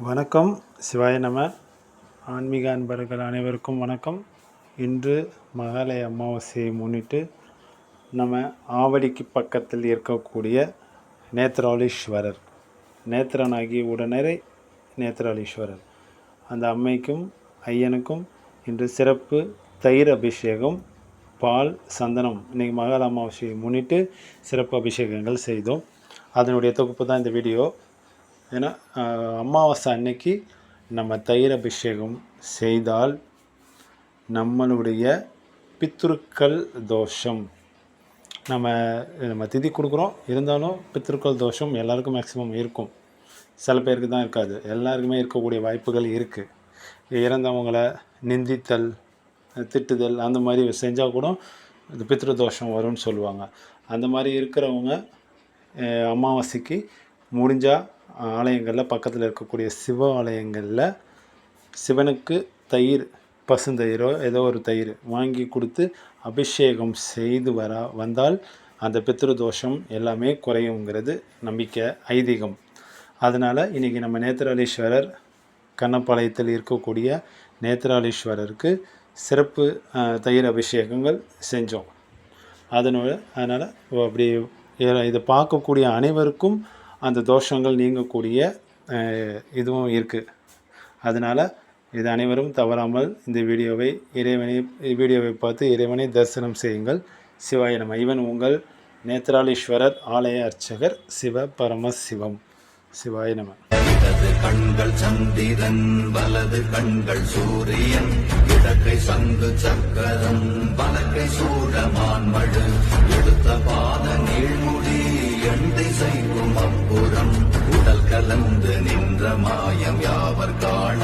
வணக்கம். சிவாய நம. ஆன்மீக அன்பர்கள் அனைவருக்கும் வணக்கம். இன்று மகாலய அமாவாசையை முன்னிட்டு நம்ம ஆவடிக்கு பக்கத்தில் இருக்கக்கூடிய நேத்ராலீஸ்வரர். நேத்திரனாகி உடனரை நேத்ராலீஸ்வரர். அந்த அம்மைக்கும் ஐயனுக்கும் இன்று சிறப்பு தயிர் அபிஷேகம் பால் சந்தனம் இன்றைக்கி மகால அமாவாசையை முன்னிட்டு சிறப்பு அபிஷேகங்கள் செய்தோம். அதனுடைய தொகுப்பு தான் இந்த வீடியோ. ஏன்னா அமாவாசை அன்னைக்கு நம்ம தயிர் அபிஷேகம் செய்தால் நம்மளுடைய பித்ருக்கள் தோஷம். நம்ம நம்ம திதி கொடுக்குறோம். இருந்தாலும் பித்ருக்கள் தோஷம் எல்லாருக்கும் மேக்ஸிமம் இருக்கும். சில பேருக்கு தான் இருக்காது. எல்லாருக்குமே இருக்கக்கூடிய வாய்ப்புகள் இருக்குது இறந்தவங்களை நிந்தித்தல் திட்டுதல் அந்த மாதிரி செஞ்சால் கூட இந்த பித்ரு தோஷம் வரும்னு சொல்லுவாங்க. அந்த மாதிரி இருக்கிறவங்க அமாவாசைக்கு முடிஞ்சால் ஆலயங்களில் பக்கத்தில் இருக்கக்கூடிய சிவ ஆலயங்களில் சிவனுக்கு தயிர் பசுந்தயிரோ ஏதோ ஒரு தயிர் வாங்கி கொடுத்து அபிஷேகம் செய்து வர வந்தால் அந்த பித்ரு தோஷம் எல்லாமே குறையுங்கிறது நம்பிக்கை ஐதீகம். அதனால் இன்றைக்கி நம்ம நேத்திராலீஸ்வரர் கண்ணப்பாளையத்தில் இருக்கக்கூடிய நேத்திராலீஸ்வரருக்கு சிறப்பு தயிர் அபிஷேகங்கள் செஞ்சோம். அதனோட அதனால் அப்படி இதை பார்க்கக்கூடிய அனைவருக்கும் அந்த தோஷங்கள் நீங்கக்கூடிய இதுவும் இருக்குது அதனால் இது அனைவரும் தவறாமல் இந்த வீடியோவை இறைவனை வீடியோவை பார்த்து இறைவனை தரிசனம் செய்யுங்கள். சிவாய நம. இவன் உங்கள் நேத்ராலீஸ்வரர் ஆலய அர்ச்சகர் சிவ பரமசிவம். சிவாய நம. இடது கண்கள் சந்திரன் வலது கண்கள் சூரியன் இடக்கை சங்கு சக்கரம் வலக்கை சூழமான் மழு. மாயம் யாவர் காண